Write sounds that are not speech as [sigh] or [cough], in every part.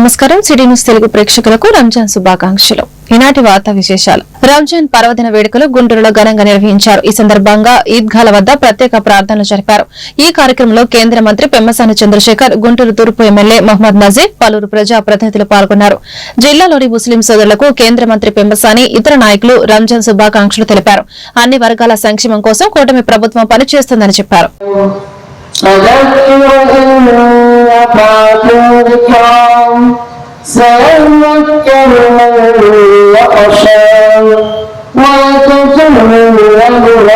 నమస్కారం. City news Telugu ప్రేక్షకులకు రంజాన్ శుభాకాంక్షలు. ఈనాటి వార్తా విశేషాలు. రంజాన్ పర్వదిన వేడుకలు గుంటూరులో ఘనంగా నిర్వహించారు. ఈ సందర్భంగా ఈద్గాల వద్ద ప్రత్యేక ప్రార్థనలు జరిపారు. ఈ కార్యక్రమంలో కేంద్ర మంత్రి పెమ్మసాని చంద్రశేఖర్ గుంటూరు తూర్పు ఎమ్మెల్యే మహమ్మద్ నజీర్ పలువురు ప్రజా ప్రతినిధులు పాల్గొన్నారు. జిల్లాలోని ముస్లిం సోదరులకు కేంద్ర మంత్రి పెమ్మసాని ఇతర నాయకులు రంజాన్ శుభాకాంక్షలు తెలిపారు. అన్ని వర్గాల సంక్షేమం కోసం కూటమి ప్రభుత్వం పనిచేస్తుందని చెప్పారు. فذكر إن نفعت الذكرى سيذكر من يخشى ويتجنبها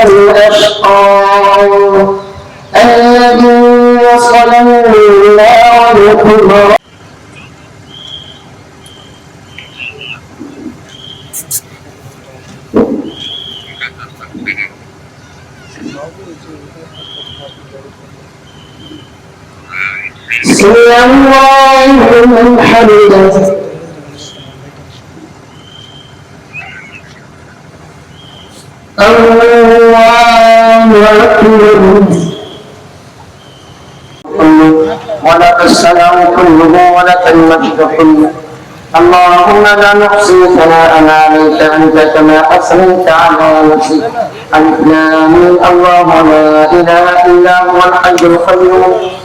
الأشقى الذي يصلى النار الكبرى سمع الله لمن حمده ولك السلام كله ولك المجد كله اللهم لا نحصي ثناء عليك انت كما اثنيت على نفسك الف الله لا اله الا هو الحي القيوم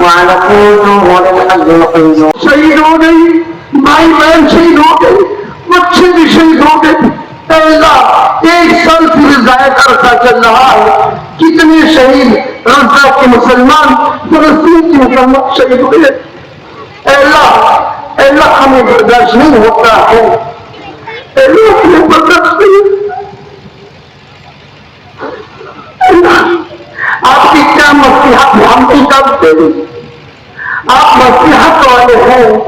وعلى قوته الحي القيوم शहीद हो गई भाई बहन शहीद हो गई बच्चे भी शहीद हो गए अल्लाह एक साल फिर जाया करता चल रहा है कितने शहीद रजा के मुसलमान फलस्तीन के मुसलमान शहीद हुए अल्लाह अल्लाह हमें बर्दाश्त नहीं होता है अल्लाह हमें बर्दाश्त नहीं अल्लाह आपकी क्या मसीहत है हम की कब देंगे आप मसीहत वाले हैं अल्लाह आप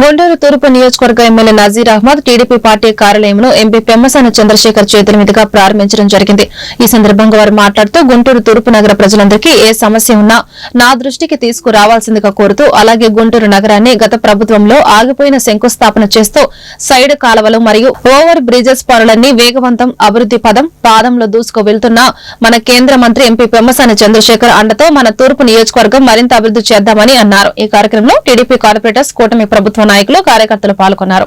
గుంటూరు తూర్పు నియోజకవర్గ MLA Nazeer Ahmed TDP party కార్యాలయంలో ఎంపీ పెమ్మసాని చంద్రశేఖర్ చేతుల మీదుగా ప్రారంభించడం జరిగింది. ఈ సందర్భంగా వారు మాట్లాడుతూ గుంటూరు తూర్పు నగర ప్రజలందరికీ ఏ సమస్య ఉన్నా నా దృష్టికి తీసుకురావాల్సిందిగా కోరుతూ అలాగే గుంటూరు నగరాన్ని గత ప్రభుత్వంలో ఆగిపోయిన శంకుస్థాపన చేస్తూ సైడ్ కాలవలు మరియు ఓవర్ బ్రిడ్జెస్ పనులన్నీ వేగవంతం అభివృద్ది పదం పాదంలో దూసుకు వెళ్తున్న మన కేంద్ర మంత్రి ఎంపీ పెమ్మసాని చంద్రశేఖర్ అండతో మన తూర్పు నియోజకవర్గం మరింత అభివృద్ది చేద్దామని అన్నారు. ఈ కార్యక్రమంలో టీడీపీ కార్పొరేటర్స్ కూటమి ప్రభుత్వ నాయకులు కార్యకర్తలు పాల్గొన్నారు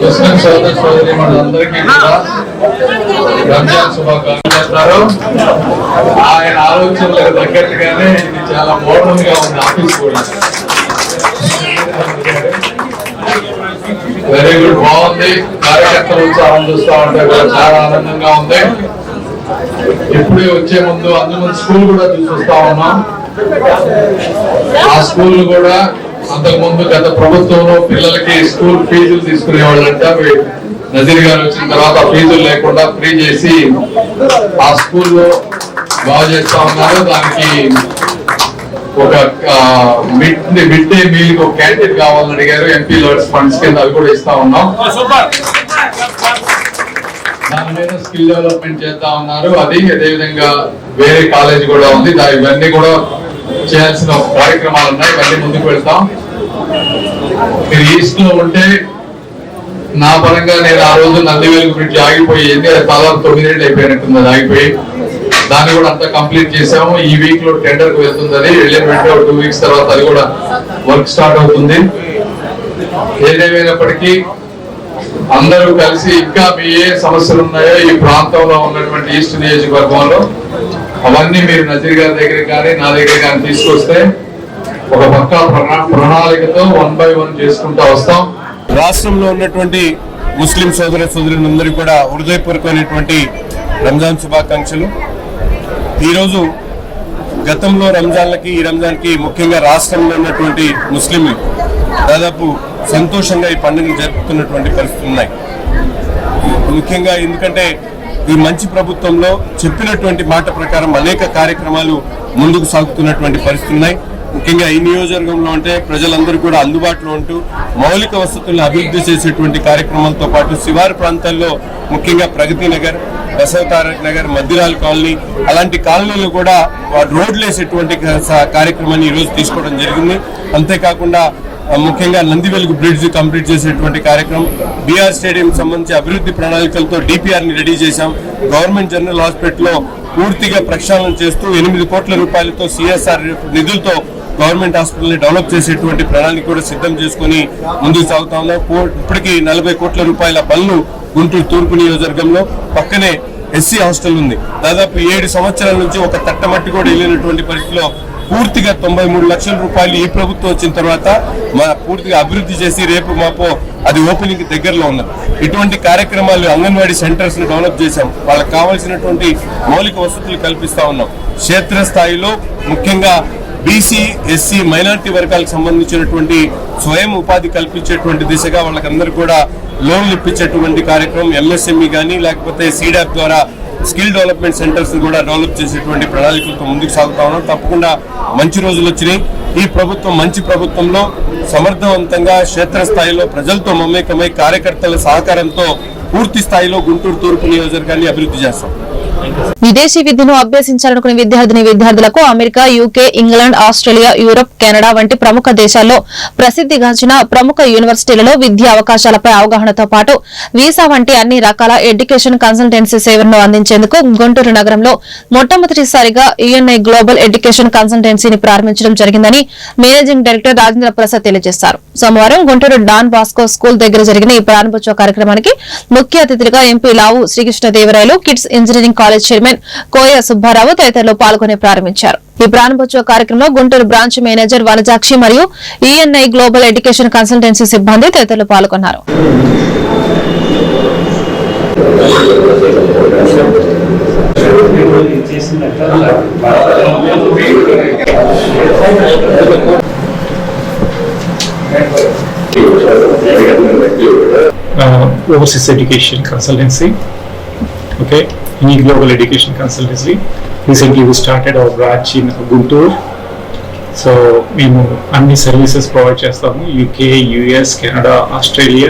ముస్లిం సోదర సోదరి మనందరికీ కూడా రంజాన్ శుభాకాంక్షలు చేస్తారు ఆయన ఆలోచనలకు తగ్గట్టుగానే ఇది చాలా మోడర్న్గా ఉంది ఆఫీస్ కూడా వెరీ గుడ్ బాగుంది కార్యకర్తలు ఉత్సాహం చూస్తా ఉంటే కూడా చాలా ఆనందంగా ఉంది. ఇప్పుడే వచ్చే ముందు అందులో స్కూల్ కూడా చూసి వస్తా ఉన్నాం ఆ స్కూల్ కూడా అంతకు ముందు గత ప్రభుత్వంలో పిల్లలకి స్కూల్ ఫీజులు తీసుకునే వాళ్ళంట నజీర్ గారు వచ్చిన తర్వాత ఫీజులు లేకుండా ఫ్రీ చేసి ఆ స్కూల్లో బాగు చేస్తా ఉన్నారు. దానికి ఒక మిడ్ మిడ్ డే మీల్కి ఒక క్యాంటీన్ కావాలని అడిగారు. ఎంపీ లర్డ్స్ ఫండ్స్ కింద అవి కూడా ఇస్తా ఉన్నాం. దాని మీద స్కిల్ డెవలప్మెంట్ చేస్తా ఉన్నారు. అది అదే విధంగా వేరే కాలేజ్ కూడా ఉంది. దా- ఇవన్నీ కూడా చేయాల్సిన కార్యక్రమాలు ఉన్నాయి. మళ్ళీ ముందుకు వెళ్తాం. మీరు ఈస్ట్లో ఉంటే నా పరంగా నేను ఆ రోజు నందివేలు బ్రిడ్జ్ ఆగిపోయింది అది దాదాపు తొమ్మిదేళ్ళు అయిపోయినట్టుంది. అది ఆగిపోయి దాన్ని కూడా అంతా కంప్లీట్ చేసాము ఈ వీక్లో టెండర్కు వెళ్తుంది అది వెళ్ళిన వెంటనే టూ వీక్స్ తర్వాత అది కూడా వర్క్ స్టార్ట్ అవుతుంది. ఏదేమైనప్పటికీ అందరూ కలిసి ఇంకా మీ ఏ సమస్యలు ఉన్నాయో ఈ ప్రాంతంలో ఉన్నటువంటి ఈస్ట్ నియోజకవర్గంలో అవన్నీ మీరు నజీర్ గారి దగ్గర కానీ నా దగ్గర కానీ తీసుకొస్తే ఒక పక్క ప్రణా- ప్రణాళికతో వన్ బై వన్ చేసుకుంటూ వస్తాం. రాష్ట్రంలో ఉన్నటువంటి ముస్లిం సోదర సోదరులందరికీ కూడా హృదయపూర్వకమైనటువంటి రంజాన్ శుభాకాంక్షలు. ఈరోజు గతంలో రంజాన్లకి ఈ రంజాన్కి ముఖ్యంగా రాష్ట్రంలో ఉన్నటువంటి ముస్లింలు దాదాపు సంతోషంగా ఈ పండుగను జరుపుతున్నటువంటి పరిస్థితులు ఉన్నాయి. ముఖ్యంగా ఎందుకంటే ఈ మంచి ప్రభుత్వంలో చెప్పినటువంటి మాట ప్రకారం అనేక కార్యక్రమాలు ముందుకు సాగుతున్నటువంటి పరిస్థితులు ఉన్నాయి. ముఖ్యంగా ఈ నియోజకవర్గంలో అంటే ప్రజలందరూ కూడా అందుబాటులో ఉంటూ మౌలిక వసతులను అభివృద్ధి చేసేటువంటి కార్యక్రమాలతో పాటు శివారు ప్రాంతాల్లో ముఖ్యంగా ప్రగతి నగర్ బసవతారక్ నగర్ మధ్యరాల కాలనీ అలాంటి కాలనీలు కూడా రోడ్లు వేసేటువంటి కార్యక్రమాన్ని ఈ రోజు తీసుకోవడం జరిగింది. అంతేకాకుండా ముఖ్యంగా నందివెలుగు బ్రిడ్జ్ కంప్లీట్ చేసేటువంటి కార్యక్రమం. బీఆర్ స్టేడియం సంబంధించి అభివృద్ధి ప్రణాళికలతో డిపిఆర్ని రెడీ చేశాం. గవర్నమెంట్ జనరల్ హాస్పిటల్లో పూర్తిగా ప్రక్షాళన చేస్తూ ఎనిమిది కోట్ల రూపాయలతో సిఎస్ఆర్ నిధులతో గవర్నమెంట్ హాస్పిటల్ని డెవలప్ చేసేటువంటి ప్రణాళిక కూడా సిద్ధం చేసుకుని ముందుకు సాగుతా ఉన్నాం. ఇప్పటికీ నలభై కోట్ల రూపాయల పనులు గుంటూరు తూర్పు నియోజకవర్గంలో పక్కనే ఎస్సీ హాస్టల్ ఉంది. దాదాపు ఏడు సంవత్సరాల నుంచి ఒక తట్టమట్టి కూడా వెళ్ళినటువంటి పరిస్థితిలో పూర్తిగా తొంభై మూడు లక్షల రూపాయలు ఈ ప్రభుత్వం వచ్చిన తర్వాత మా పూర్తిగా అభివృద్ధి చేసి రేపు మాపో అది ఓపెనింగ్ దగ్గరలో ఉన్నది. ఇటువంటి కార్యక్రమాలు అంగన్వాడీ సెంటర్స్ను డెవలప్ చేశాం. వాళ్ళకి కావాల్సినటువంటి మౌలిక వసతులు కల్పిస్తా ఉన్నాం. క్షేత్రస్థాయిలో ముఖ్యంగా బీసీ ఎస్సీ మైనారిటీ వర్గాలకు సంబంధించినటువంటి స్వయం ఉపాధి కల్పించేటువంటి దిశగా వాళ్ళకందరూ కూడా లోన్లు ఇప్పించేటువంటి కార్యక్రమం ఎంఎస్ఎంఈ కానీ లేకపోతే సీడాప్ ద్వారా స్కిల్ డెవలప్మెంట్ సెంటర్స్ కూడా డెవలప్ చేసేటువంటి ప్రణాళికలతో ముందుకు సాగుతా ఉన్నాం. తప్పకుండా మంచి రోజులు వచ్చినాయి. ఈ ప్రభుత్వం మంచి ప్రభుత్వంలో సమర్థవంతంగా క్షేత్రస్థాయిలో ప్రజలతో మమేకమై కార్యకర్తల సహకారంతో పూర్తి స్థాయిలో గుంటూరు తూర్పు నియోజకవర్గాన్ని అభివృద్ధి చేస్తాం. విదేశీ విద్యను అభ్యసించాలనుకునే విద్యార్థిని విద్యార్థులకు America UK England Australia Europe Canada వంటి ప్రముఖ దేశాల్లో ప్రసిద్ధిగాంచిన ప్రముఖ యూనివర్సిటీలలో విద్యా అవకాశాలపై అవగాహనతో పాటు వీసా వంటి అన్ని రకాల ఎడ్యుకేషన్ కన్సల్టెన్సీ సేవలను అందించేందుకు గుంటూరు నగరంలో మొట్టమొదటిసారిగా యుఎన్ఐ గ్లోబల్ ఎడ్యుకేషన్ కన్సల్టెన్సీని ప్రారంభించడం జరిగిందని మేనేజింగ్ డైరెక్టర్ రాజేంద్ర ప్రసాద్ తెలియజేశారు. సోమవారం గుంటూరు డాన్ బాస్కో స్కూల్ దగ్గర జరిగిన ఈ ప్రారంభోత్సవ కార్యక్రమానికి ముఖ్య అతిథిగా MP Lavu Srikrishnadevarayalu kids engineering college chairman Koya Subbarao తదితరులు పాల్గొని ప్రారంభించారు ఈ ప్రారంభోత్సవ కార్యక్రమంలో గుంటూరు బ్రాంచ్ మేనేజర్ వనజాక్షి మరియు ఈఎన్ఐ గ్లోబల్ ఎడ్యుకేషన్ కన్సల్టెన్సీ సిబ్బంది తదితరులు పాల్గొన్నారు overseas education consultancy. Okay, any global education consultancy. Recently, we started our branch in Guntur. So మేము అన్ని సర్వీసెస్ ప్రొవైడ్ చేస్తాము UK US Canada Australia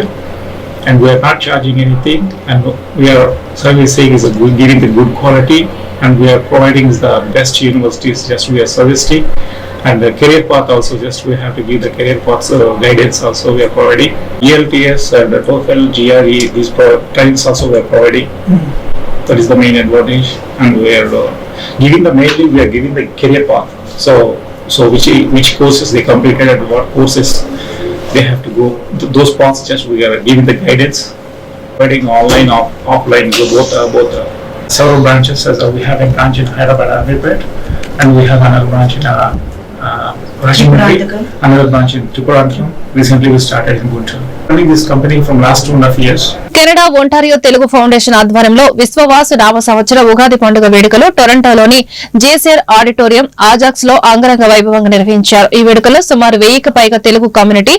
and we are not charging anything and we are servicing is giving the good quality and we are providing the best universities just we are servicing and the career path also just we have to give the career paths uh, guidance also we are providing ELTS and the TOEFL GRE these pro- trainings also we are providing that is the main advantage and we are uh, giving the mainly we are giving the career path so so which which courses they completed and what courses they have to go Th- those paths just we are giving the guidance providing online off, offline so both uh, both uh, several branches as uh, we have a branch in Hyderabad Amirpet and we have another branch in uh, uh, another branch in Tripurantham. Recently we started in Guntur. Running this company from last two and a half years. Canada Ontario Telugu foundation ఆధ్వర్యంలో విశ్వవాసు నామ సంవత్సర ఉగాది పండుగ వేడుకలు టొరంటోలోని జేసేర్ auditorium ఆజాక్స్లో అంగరంగ వైభవంగా నిర్వహించారు. ఈ వేడుకలో సుమారు వెయ్యికి పైగా తెలుగు కమ్యూనిటీ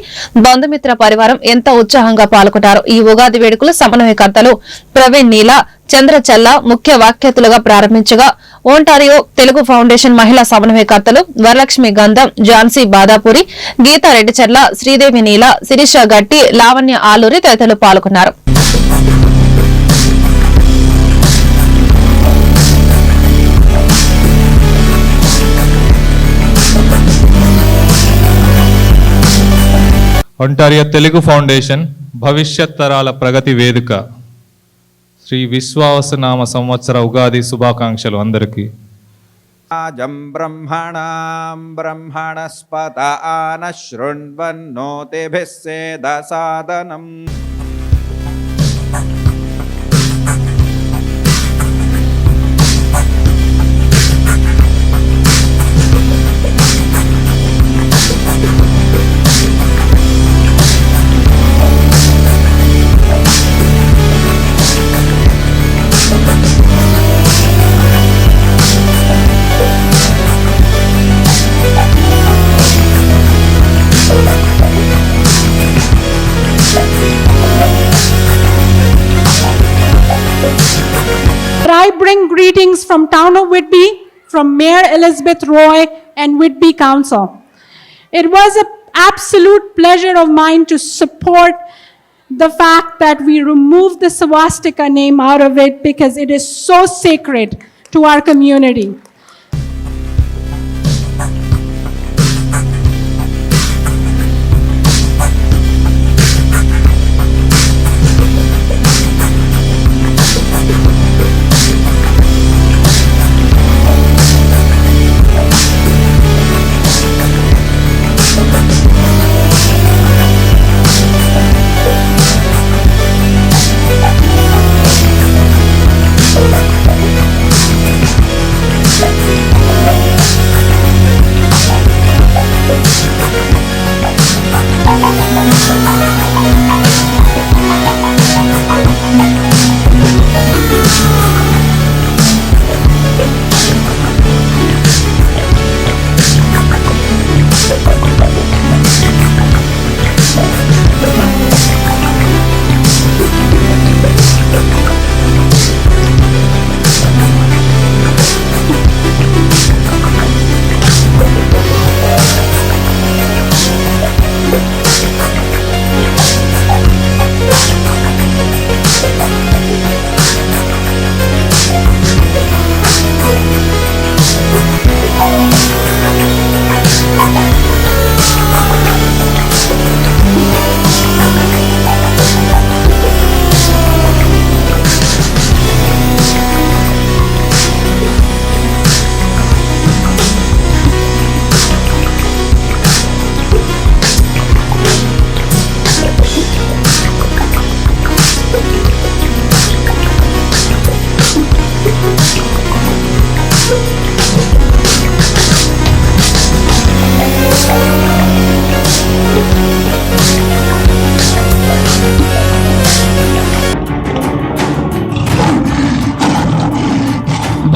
బంధుమిత్ర పరివారం ఎంతో ఉత్సాహంగా పాల్గొన్నారు ఈ ఉగాది వేడుకలు సమన్వయకర్తలు ప్రవీణ్ నీల చంద్రచల్ల ముఖ్య వాఖ్యాతులుగా ప్రారంభించగా ఓంటారియో తెలుగు ఫౌండేషన్ మహిళా సమన్వయకర్తలు వరలక్ష్మి గంధం జాన్సీ బాదాపురి గీతా రెడ్డిచర్ల శ్రీదేవి నీల శిరీష గట్టి లావణ్య ఆలూరి తదితరులు పాల్గొన్నారు. ఒంటారియా తెలుగు ఫౌండేషన్ భవిష్యత్ తరాల ప్రగతి వేదిక శ్రీ విశ్వాసనామ సంవత్సర ఉగాది శుభాకాంక్షలు అందరికీ జం బ్రహ్మణాం బ్రహ్మణస్పత ఆన శృణ్వన్నోతిభిస్సేద సాధనం I bring greetings from Town of Whitby, from Mayor Elizabeth Roy and Whitby Council. It was an absolute pleasure of mine to support the fact that we removed the swastika name out of it because it is so sacred to our community.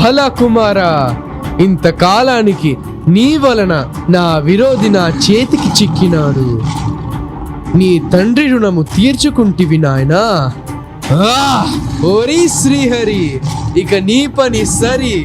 అహలా కుమారా ఇంతకాలానికి నీ వలన నా విరోధి నా చేతికి చిక్కినాడు నీ తండ్రి రుణము తీర్చుకుంటివి నాయనా ఆ! ఓరి శ్రీహరి ఇక నీ పని సరి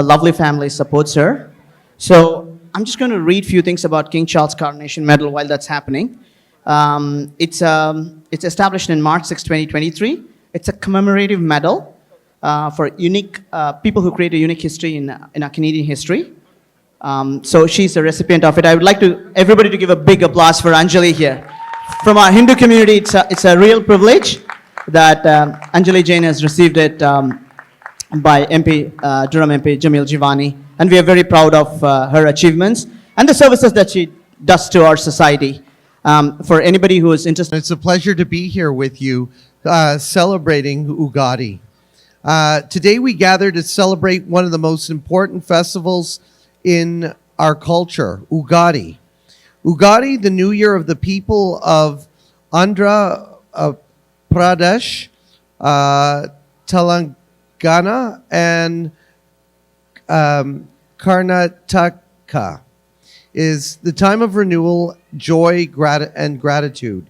her lovely family supports her. So I'm just going to read a few things about King Charles Coronation Medal while that's happening. Um, it's, um, it's established in March 6, 2023. It's a commemorative medal uh, for unique uh, people who create a unique history in, in our Canadian history. Um, so she's the recipient of it. I would like to everybody to give a big applause for Anjali here. From our Hindu community, it's a, it's a real privilege that um, Anjali Jain has received it um, by MP, uh, Durham MP Jamil Jivani, and we are very proud of uh, her achievements and the services that she does to our society. Um, for anybody who is interested, It's a pleasure to be here with you uh, celebrating Ugadi. Uh, today we gather to celebrate one of the most important festivals in our culture, Ugadi. Ugadi, the new year of the people of Andhra uh, Pradesh, uh, Telangana, and um, Karnataka is the time of renewal, joy, grat- and gratitude.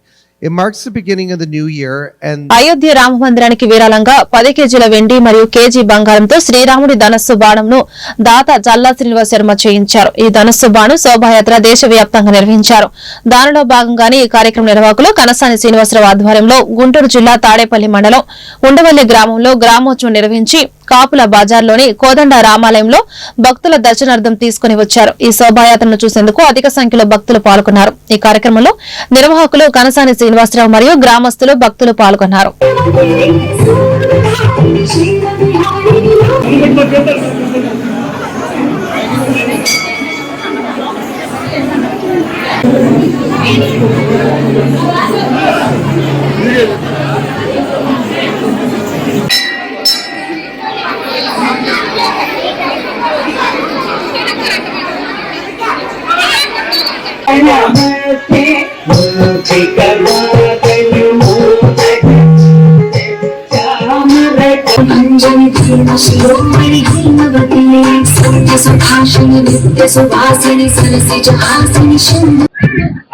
Ayodhya Rama మందిరానికి విరాళంగా పది కేజీల వెండి మరియు KG బంగారంతో శ్రీరాముడి ధనస్సు బాణంను దాత జల్లా శ్రీనివాస శర్మ చేయించారు. ఈ ధనస్సు బాణం శోభాయాత్ర దేశవ్యాప్తంగా నిర్వహించారు. దానిలో భాగంగానే ఈ కార్యక్రమ నిర్వాహకులు కనసాని శ్రీనివాసరావు ఆధ్వర్యంలో గుంటూరు జిల్లా తాడేపల్లి మండలం ఉండవల్లి గ్రామంలో గ్రామోత్సవం నిర్వహించి కాపుల బజార్లోని కోదండ రామాలయంలో భక్తుల దర్శనార్థం తీసుకుని వచ్చారు. ఈ శోభాయాత్రను చూసేందుకు అధిక సంఖ్యలో భక్తులు పాల్గొన్నారు. ఈ కార్యక్రమంలో నిర్వాహకులు కనసాని శ్రీనివాసరావు మరియు గ్రామస్తులు భక్తులు పాల్గొన్నారు.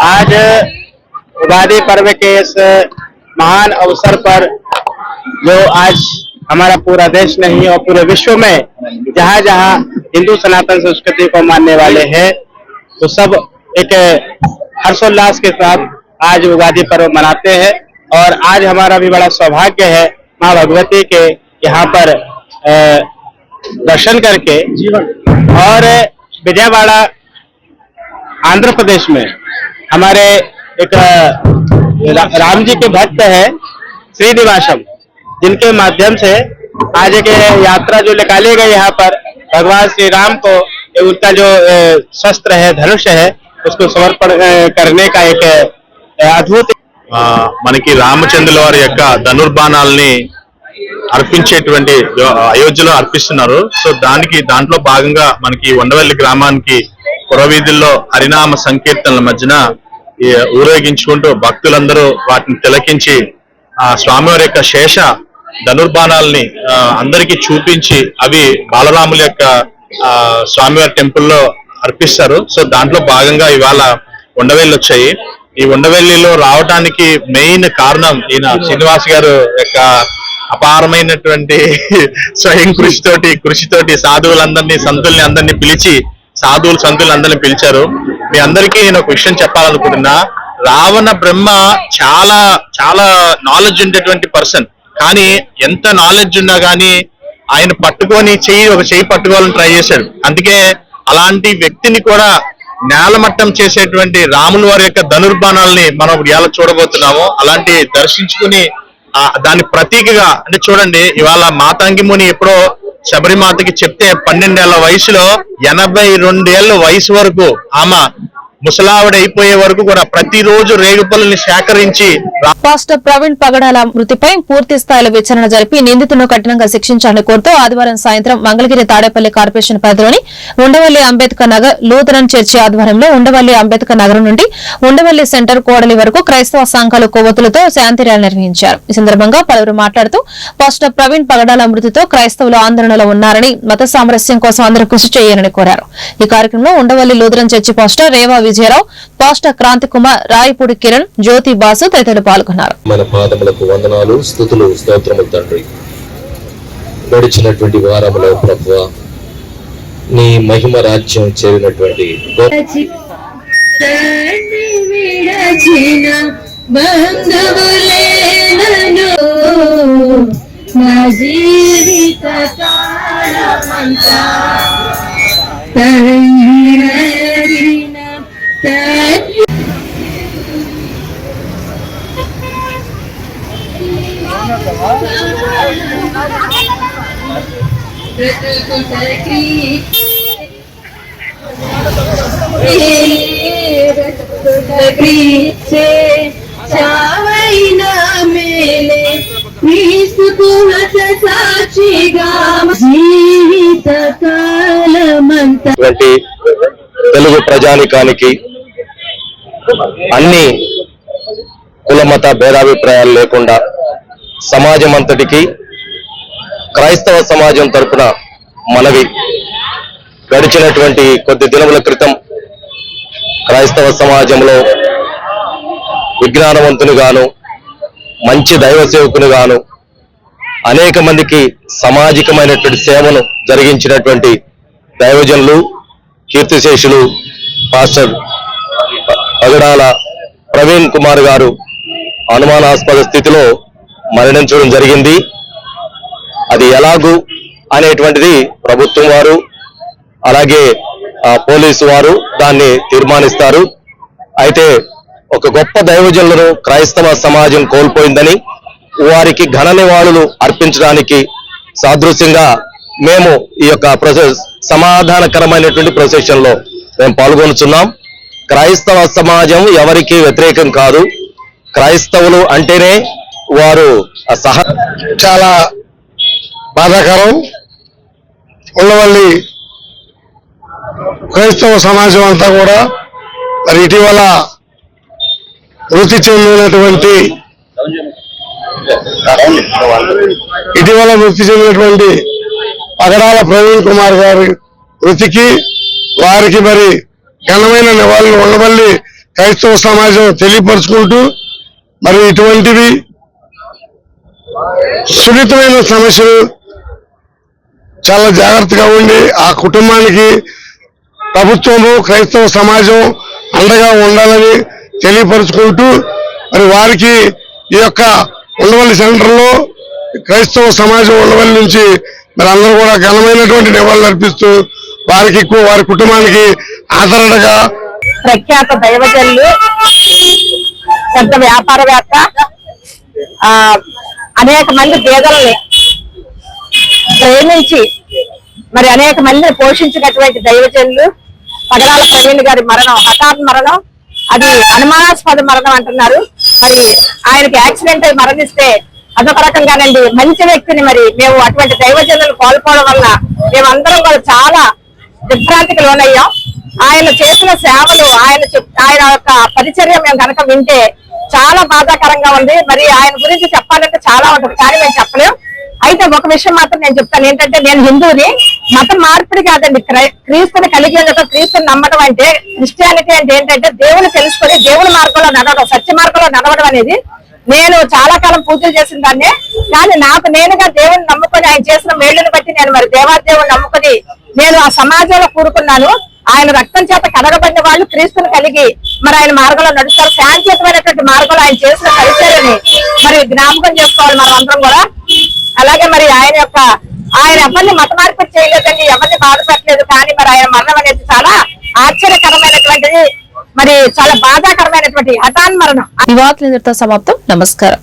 आज उगादी पर्व के इस महान अवसर पर जो आज हमारा पूरा देश नहीं और पूरे विश्व में जहाँ जहाँ हिंदू सनातन संस्कृति को मानने वाले हैं तो सब एक हर्षोल्लास के साथ आज उगादी पर्व मनाते हैं और आज हमारा भी बड़ा सौभाग्य है माँ भगवती के यहाँ पर दर्शन करके और विजयवाड़ा, आंध्र प्रदेश में हमारे एक राम जी के भक्त है श्रीनिवासम जिनके माध्यम से आज एक यात्रा जो निकाली गई यहाँ पर, भगवान श्री राम को उनका जो शस्त्र है, धनुष है उसको समर्पण अ, करने का एक अ, अद्भुत ఆ, మనకి రామచంద్రుల వారి యొక్క ధనుర్బాణాలని అర్పించేటువంటి అయోధ్యలో అర్పిస్తున్నారు సో దానికి దాంట్లో భాగంగా మనకి ఉండవల్లి గ్రామానికి పురవీధుల్లో హరినామ సంకీర్తనల మధ్యన ఈ ఊరేగించుకుంటూ భక్తులందరూ వాటిని తిలకించి ఆ స్వామివారి యొక్క శేష ధనుర్బాణాలని ఆ, అందరికీ చూపించి అవి బాలరాముల యొక్క ఆ, స్వామివారి టెంపుల్లో అర్పిస్తారు. సో దాంట్లో భాగంగా ఇవాళ ఉండవెల్లి వచ్చాయి ఈ ఉండవెల్లిలో రావడానికి మెయిన్ కారణం ఈయన శ్రీనివాస్ గారు యొక్క అపారమైనటువంటి [laughs] స్వయం కృషితోటి కృషితోటి సాధువులందరినీ సంతుల్ని అందరినీ పిలిచి సాధువులు సంతులు అందరినీ పిలిచారు. మీ అందరికీ నేను ఒక విషయం చెప్పాలనుకుంటున్నా. రావణ బ్రహ్మ చాలా చాలా నాలెడ్జ్ ఉండేటువంటి పర్సన్ కానీ ఎంత నాలెడ్జ్ ఉన్నా కానీ ఆయన పట్టుకొని చెయ్యి ఒక చెయ్యి పట్టుకోవాలని ట్రై చేశాడు. అందుకే అలాంటి వ్యక్తిని కూడా నేలమట్టం చేసేటువంటి రాములు వారి యొక్క ధనుర్బాణాలని మనం ఎలా చూడబోతున్నామో. అలాంటి దర్శించుకుని ఆ దాని ప్రతీకగా అంటే చూడండి ఇవాళ మాతాంగి ముని ఎప్పుడో శబరిమాతకి చెప్తే పన్నెండేళ్ళ వయసులో ఎనభై రెండేళ్ళ వయసు వరకు ఆమె ముసలావిడ అయిపోయే వరకు కూడా ప్రతిరోజు రేగుపల్లిని సేకరించి పాస్టర్ ప్రవీణ్ పగడాల మృతిపై పూర్తి స్థాయిలో విచారణ జరిపి నిందితులను కఠినంగా శిక్షించాలని కోరుతూ ఆదివారం సాయంత్రం మంగళగిరి తాడేపల్లి కార్పొరేషన్ పరిధిలోని ఉండవల్లి అంబేద్కర్ నగర్ లూథరన్ చర్చి ఆధ్వర్యంలో ఉండవల్లి అంబేద్కర్ నగరం నుండి ఉండవల్లి సెంటర్ కోడలి వరకు క్రైస్తవ సంఘాలు కొవ్వొత్తులతో శాంతి ర్యాలీ నిర్వహించారు. ఈ సందర్భంగా పలువురు మాట్లాడుతూ పాస్టర్ ప్రవీణ్ పగడాల మృతితో క్రైస్తవులు ఆందోళనలో ఉన్నారని మత సామరస్యం కోసం అందరూ కృషి చేయాలని కోరారు. ఈ కార్యక్రమంలో Undavalli Lutheran church pastor Reva Vijayarao pastor Kranthi Kumar Rayapudi Kiran Jyothi Basu తదితరులు పాల్గొన్నారు. మన పాదములకు వందనాలు స్థుతులు స్తోత్రములు తండ్రి. గడిచినటువంటి వారములో ప్రభువ నీ మహిమ రాజ్యం చేరినటువంటి నా జీవిత కాలమంతా. తగిన తగి చావైనా మేలే క్రీస్తుకు హత సాక్షిగా జీవిత కాలమంతా ఇటువంటి తెలుగు ప్రజానికానికి అన్ని కులమత భేదాభిప్రాయాలు లేకుండా సమాజం అంతటికి క్రైస్తవ సమాజం తరపున మనవి గడిచినటువంటి కొద్ది దినముల క్రితం క్రైస్తవ సమాజంలో విజ్ఞానవంతుని గాను మంచి దైవ సేవకుని గాను అనేక మందికి సామాజికమైనటువంటి సేవను జరిగించినటువంటి దైవజనులు కీర్తిశేషులు పాస్టర్ పగడాల ప్రవీణ్ కుమార్ గారు అనుమానాస్పద స్థితిలో మరణించడం జరిగింది. అది ఎలాగూ అనేటువంటిది ప్రభుత్వం వారు అలాగే పోలీసు వారు దాన్ని తీర్మానిస్తారు. అయితే ఒక గొప్ప దైవజనులను క్రైస్తవ సమాజం కోల్పోయిందని వారికి ఘన నివాళులు అర్పించడానికి సాదృశ్యంగా మేము ఈ యొక్క ప్రొసెస్ సమాధానకరమైనటువంటి ప్రొసెషన్లో మేము పాల్గొనుచున్నాం. క్రైస్తవ సమాజం ఎవరికి వ్యతిరేకం కాదు. క్రైస్తవులు అంటేనే వారు సహ చాలా బాధాకరం. ఉండవల్లి క్రైస్తవ సమాజం అంతా కూడా మరి ఇటీవల మృతి చెందినటువంటి ఇటీవల మృతి చెందినటువంటి పగడాల ప్రవీణ్ కుమార్ గారి వృత్తికి వారికి మరి ఘనమైన నివాళులు ఉండవల్లి క్రైస్తవ సమాజం తెలియపరుచుకుంటూ మరి ఇటువంటివి సున్నితమైన సమస్యలు చాలా జాగ్రత్తగా ఉండి ఆ కుటుంబానికి ప్రభుత్వము క్రైస్తవ సమాజం అండగా ఉండాలని తెలియపరుచుకుంటూ మరి వారికి ఈ యొక్క ఉండవల్లి సెంటర్లో క్రైస్తవ సమాజం ఉండవల్లి నుంచి మరి అందరూ కూడా ఘనమైనటువంటి నివాళులు అర్పిస్తూ వారికి ఎక్కువ వారి కుటుంబానికి ఆదరణగా ప్రఖ్యాత దైవజల్లు పెద్ద వ్యాపారవేత్త అనేక మంది పేదల్ని ప్రేమించి మరి అనేక మందిని పోషించినటువంటి దైవజనులు పగడాల ప్రవీణ్ గారి మరణం హఠాత్ మరణం అది అనుమానాస్పద మరణం అంటున్నారు. మరి ఆయనకి యాక్సిడెంట్ అయి మరణిస్తే అదొక రకంగానండి. మంచి వ్యక్తిని మరి మేము అటువంటి దైవజనులు కోల్పోవడం వల్ల మేమందరం కూడా చాలా దిగ్భ్రాంతికి లోనయ్యాం. ఆయన చేసిన సేవలు ఆయన ఆయన యొక్క పరిచర్య మేము కనుక వింటే చాలా బాధాకరంగా ఉంది. మరి ఆయన గురించి చెప్పాలంటే చాలా ఉంటుంది కానీ మేము చెప్పలేం. అయితే ఒక విషయం మాత్రం నేను చెప్తాను. ఏంటంటే నేను హిందువుని మతం మార్పిడి కాదండి. క్రీస్తుని కలిగి క్రీస్తుని నమ్మడం అంటే క్రిస్టియానిటీ అంటే ఏంటంటే దేవుని తెలుసుకొని దేవుని మార్గంలో నడవడం సత్య మార్గంలో నడవడం అనేది నేను చాలా కాలం పూజలు చేసిన దాన్నే కానీ నాకు నేనుగా దేవుని నమ్ముకొని ఆయన చేసిన మేళ్ళను బట్టి నేను మరి దేవాదేవుని నమ్ముకొని నేను ఆ సమాజంలో కూరుకున్నాను. ఆయన రక్తం చేత కడగబడిన వాళ్ళు క్రీస్తుని కలిగి మరి ఆయన మార్గంలో నడుస్తారు. శాంతియుతమైనటువంటి మార్గంలో ఆయన చేసిన పరిచర్యని మరి జ్ఞాపకం చేసుకోవాలి మనం అందరం కూడా. అలాగే మరి ఆయన యొక్క ఆయన ఎవరిని మత మార్పిడి చేయలేదండి ఎవరిని బాధపడలేదు కానీ మరి ఆయన మరణం అనేది చాలా ఆశ్చర్యకరమైనటువంటిది. మరి చాలా బాధాకరమైనటువంటి హఠాన్ మరణం. సమాప్తం. నమస్కారం.